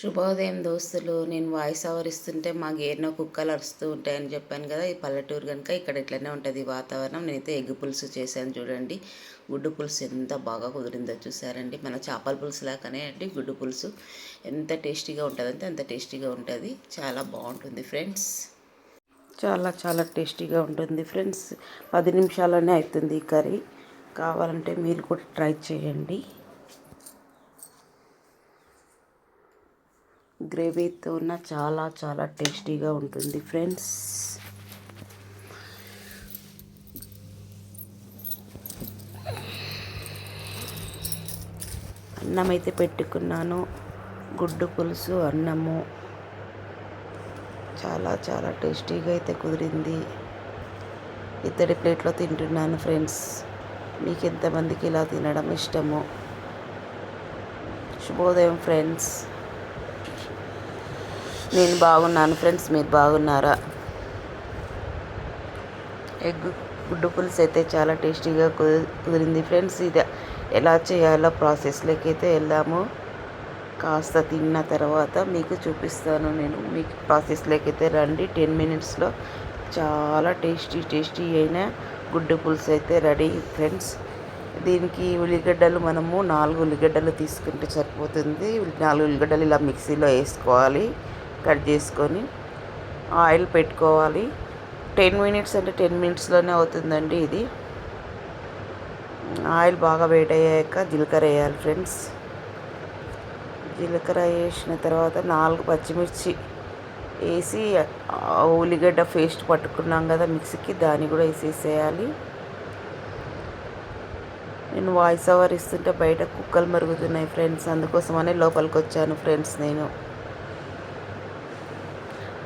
శుభోదయం దోస్తులు. నేను వాయిస్ ఓవర్ ఇస్తుంటే మా గేర్నో కుక్కలు అరుస్తూ ఉంటాయని చెప్పాను కదా ఈ పల్లెటూరు కనుక ఇక్కడ ఇట్లనే ఉంటుంది వాతావరణం. నేనైతే ఎగ్ పులుసు చేశాను చూడండి. గుడ్డు పులుసు ఎంత బాగా కుదిరిందో చూసారండి మన చేపల పులుసు లాగానే అండి గుడ్డు పులుసు. ఎంత టేస్టీగా ఉంటుందంటే అంత టేస్టీగా ఉంటుంది. చాలా బాగుంటుంది ఫ్రెండ్స్. చాలా చాలా టేస్టీగా ఉంటుంది ఫ్రెండ్స్. పది నిమిషాలనే అవుతుంది ఈ కర్రీ. కావాలంటే మీరు కూడా ట్రై చేయండి. గ్రేవీతో ఉన్న చాలా చాలా టేస్టీగా ఉంటుంది ఫ్రెండ్స్. అన్నం అయితే పెట్టుకున్నాను. గుడ్డు పులుసు అన్నము. చాలా చాలా టేస్టీగా అయితే కుదిరింది. ఇద్దరి ప్లేట్లో తింటున్నాను ఫ్రెండ్స్. మీకు ఎంతమందికి ఇలా తినడం ఇష్టము. శుభోదయం ఫ్రెండ్స్. నేను బాగున్నాను ఫ్రెండ్స్ మీరు బాగున్నారా? ఎగ్ గుడ్డు పులుసు అయితే చాలా టేస్టీగా కుదిరింది ఫ్రెండ్స్. ఇది ఎలా చేయాలో ప్రాసెస్లోకి అయితే వెళ్ళాము కాస్త తిన్న తర్వాత మీకు చూపిస్తాను నేను. మీకు ప్రాసెస్లోకి అయితే రండి. టెన్ మినిట్స్లో చాలా టేస్టీ టేస్టీ అయిన గుడ్డు పులుసు అయితే రెడీ ఫ్రెండ్స్. దీనికి ఉల్లిగడ్డలు మనము నాలుగు ఉల్లిగడ్డలు తీసుకుంటే సరిపోతుంది. నాలుగు ఉల్లిగడ్డలు ఇలా మిక్సీలో వేసుకోవాలి. కట్ చేసుకొని ఆయిల్ పెట్టుకోవాలి. టెన్ మినిట్స్ అంటే టెన్ మినిట్స్లోనే అవుతుందండి ఇది. ఆయిల్ బాగా వేడయ్యాక జీలకర్ర వేయాలి ఫ్రెండ్స్. జీలకర్ర వేసిన తర్వాత నాలుగు పచ్చిమిర్చి వేసి ఉల్లిగడ్డ పేస్ట్ పట్టుకున్నాం కదా మిక్సీకి దాన్ని కూడా వేసేసేయాలి. నేను వాయిస్ ఓవర్ ఇస్తుంటే బయట కుక్కలు మరుగుతున్నాయి ఫ్రెండ్స్ అందుకోసమనే లోపలికి వచ్చాను ఫ్రెండ్స్ నేను.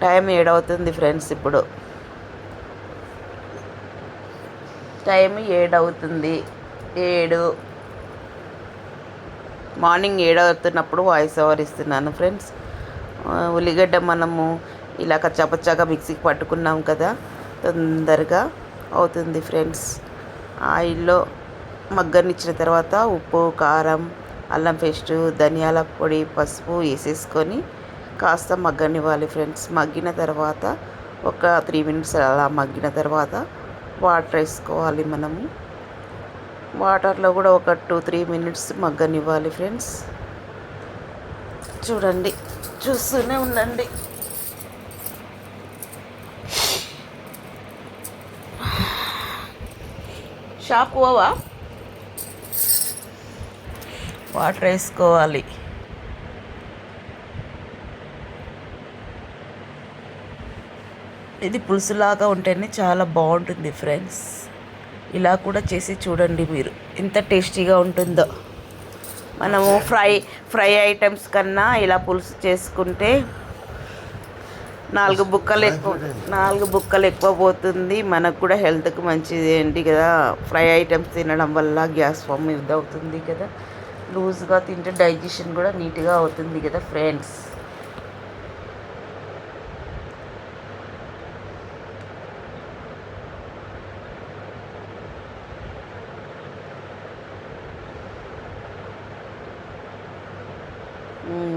టైం ఏడవుతుంది ఫ్రెండ్స్ ఇప్పుడు. టైం ఏడవుతుంది. ఏడు. మార్నింగ్ ఏడవుతున్నప్పుడు వాయిస్ ఓవర్ ఇస్తున్నాను ఫ్రెండ్స్. ఉల్లిగడ్డ మనము ఇలా కచ్చాపచ్చాగా మిక్సీకి పట్టుకున్నాం కదా. తొందరగా అవుతుంది ఫ్రెండ్స్. ఆయిల్లో మగ్గనిచ్చిన తర్వాత ఉప్పు కారం అల్లం పేస్టు ధనియాల పొడి పసుపు వేసేసుకొని కాస్త మగ్గనివ్వాలి ఫ్రెండ్స్. మగ్గిన తర్వాత ఒక త్రీ మినిట్స్ అలా మగ్గిన తర్వాత వాటర్ వేసుకోవాలి మనము. వాటర్లో కూడా ఒక టూ త్రీ మినిట్స్ మగ్గనివ్వాలి ఫ్రెండ్స్. చూడండి చూస్తూనే ఉండండి. షాప్ పోవా? వాటర్ వేసుకోవాలి. ఇది పులుసులాగా ఉంటేనే చాలా బాగుంటుంది ఫ్రెండ్స్. ఇలా కూడా చేసి చూడండి మీరు. ఎంత టేస్టీగా ఉంటుందో. మనము ఫ్రై ఫ్రై ఐటమ్స్ కన్నా ఇలా పులుసు చేసుకుంటే నాలుగు బుక్కలు ఎక్కువ నాలుగు బుక్కలు ఎక్కువ పోతుంది. మనకు కూడా హెల్త్కి మంచిది ఏంటి కదా. ఫ్రై ఐటమ్స్ తినడం వల్ల గ్యాస్ ఫామ్ ఇది అవుతుంది కదా. లూజ్గా తింటే డైజెషన్ కూడా నీట్గా అవుతుంది కదా ఫ్రెండ్స్.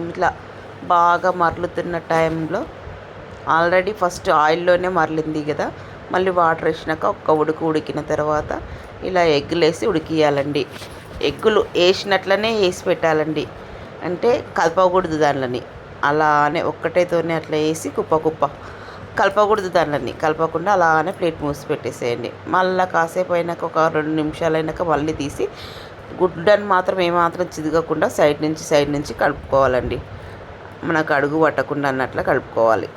ఇట్లా బాగా మరలుతున్న టైంలో ఆల్రెడీ ఫస్ట్ ఆయిల్లోనే మరలింది కదా. మళ్ళీ వాటర్ వేసినాక ఒక్క ఉడుకు ఉడికిన తర్వాత ఇలా ఎగ్గులు వేసి ఉడికియాలండి. ఎగ్గులు వేసినట్లనే వేసి పెట్టాలండి. అంటే కలపకూడదు దానిలని. అలానే ఒక్కటేతోనే అట్లా వేసి కుప్ప కుప్ప కలపకూడదు దానిలని. కలపకుండా అలానే ప్లేట్ మూసి పెట్టేసేయండి. మళ్ళీ కాసేపు అయినాక ఒక రెండు నిమిషాలు అయినాక మళ్ళీ తీసి గుడ్డని మాత్రం ఏమాత్రం చిదగకుండా సైడ్ నుంచి సైడ్ నుంచి కలుపుకోవాలండి. మనకు అడుగు పట్టకుండా అన్నట్లు కలుపుకోవాలి.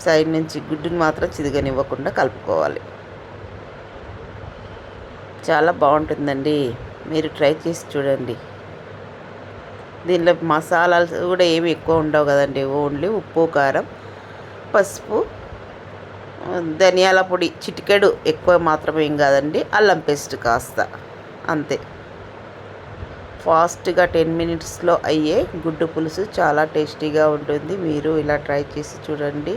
సైడ్ నుంచి గుడ్డుని మాత్రం చిదగనివ్వకుండా కలుపుకోవాలి. చాలా బాగుంటుందండి. మీరు ట్రై చేసి చూడండి. దీనిలో మసాలాలు కూడా ఏమి ఎక్కువ ఉండవు కదండి. ఓన్లీ ఉప్పు కారం పసుపు ధనియాల పొడి చిటికెడు ఎక్కువ మాత్రమే ఏం కాదండి. అల్లం పేస్ట్ కాస్త. అంతే. ఫాస్ట్గా టెన్ మినిట్స్లో అయ్యే గుడ్డు పులుసు చాలా టేస్టీగా ఉంటుంది. మీరు ఇలా ట్రై చేసి చూడండి.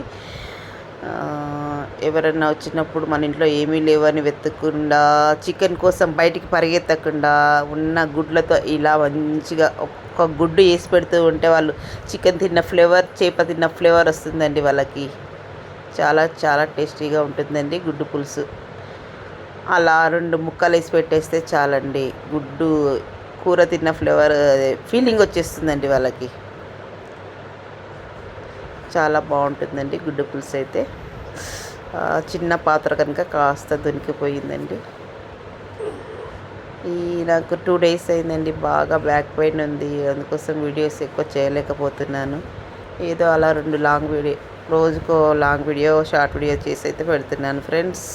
ఎవరన్నా వచ్చినప్పుడు మన ఇంట్లో ఏమీ లేవని వెతకుండా చికెన్ కోసం బయటికి పరిగెత్తకుండా ఉన్న గుడ్లతో ఇలా మంచిగా ఒక్క గుడ్డు వేసి పెడుతూ ఉంటే వాళ్ళు చికెన్ తిన్న ఫ్లేవర్ చేప తిన్న ఫ్లేవర్ వస్తుందండి వాళ్ళకి. చాలా చాలా టేస్టీగా ఉంటుందండి గుడ్డు పులుసు. అలా రెండు ముక్కలు వేసి పెట్టేస్తే చాలండి. గుడ్డు కూర తిన్న ఫ్లేవర్ ఫీలింగ్ వచ్చేస్తుందండి వాళ్ళకి. చాలా బాగుంటుందండి గుడ్డు పులుసు అయితే. చిన్న పాత్ర కనుక కాస్త దొరికిపోయిందండి. ఈ నాకు టూ డేస్ అయిందండి బాగా బ్యాక్ పెయిన్ ఉంది. అందుకోసం వీడియోస్ ఎక్కువ చేయలేకపోతున్నాను. ఏదో అలా రెండు లాంగ్ వీడియో రోజుకో లాంగ్ వీడియో షార్ట్ వీడియో చేసి అయితే పెడుతున్నాను ఫ్రెండ్స్.